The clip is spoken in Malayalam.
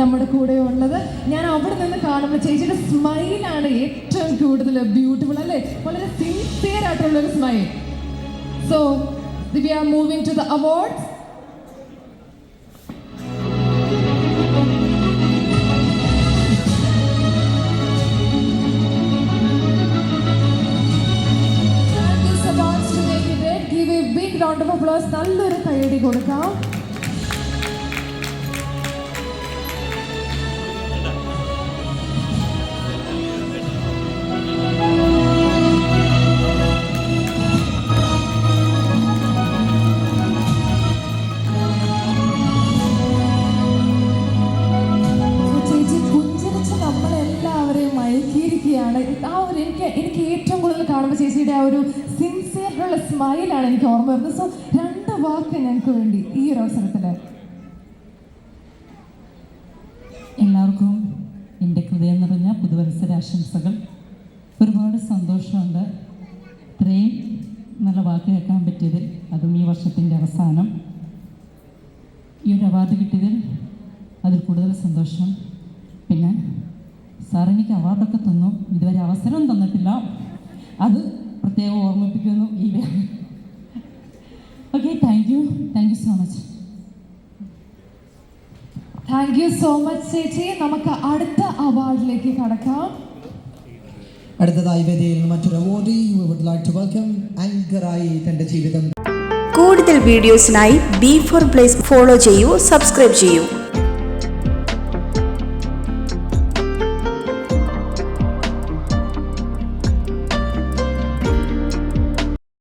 നമ്മുടെ കൂടെ ഉള്ളത്. ഞാൻ അവിടെ നിന്ന് കാണുമ്പോൾ ചേച്ചിയുടെ സ്മൈലാണ് ഏറ്റവും കൂടുതൽ ബ്യൂട്ടിഫുൾ അല്ലേ? വളരെ സിൻസിയർ ആയിട്ടുള്ള ഒരു smile so we are moving to the awards applause. നല്ലൊരു കൈയടി കൊടുക്കാം. ഒരു എനിക്ക് എനിക്ക് ഏറ്റവും കൂടുതൽ കാണുമ്പോൾ ചേച്ചിയുടെ ആ ഒരു സിൻസിയറിലുള്ള സ്മൈലാണ് എനിക്ക് ഓർമ്മ വരുന്നത്. സോ രണ്ട് വാക്ക് ഞങ്ങൾക്ക് വേണ്ടി ഈ ഒരു അവസരത്തിൽ എല്ലാവർക്കും എന്റെ ഹൃദയം നിറഞ്ഞ പുതുവത്സര ആശംസകൾ ഒരുപാട് സന്തോഷമുണ്ട്. ഇത്രയും നല്ല വാക്ക് കേൾക്കാൻ പറ്റിയതിൽ അതും ഈ വർഷത്തിന്റെ അവസാനം. ഈ ഒരു അവാർഡ് കിട്ടിയതിൽ അതിൽ കൂടുതൽ സന്തോഷം. പിന്നെ സാർ എനിക്ക് അവാർഡൊക്കെ തന്നു. ഇതുവരെ അവസരം തന്നിട്ടില്ല. അത് പ്രത്യേകം ഓർമ്മിപ്പിക്കുന്നു ഈ okay thank you thank you so much thank you so much ചേച്ചി. നമുക്ക് അടുത്ത അവാർഡിലേക്ക് കടക്കാം. അടുത്തതായി വേദിയിൽ മറ്റൊരു award you would like to welcome ആങ്കറായി തന്റെ ജീവിതം. കൂടുതൽ വീഡിയോസിനായി ബി ഫോർ പ്ലേസ് ഫോളോ ചെയ്യൂ സബ്സ്ക്രൈബ് ചെയ്യൂ.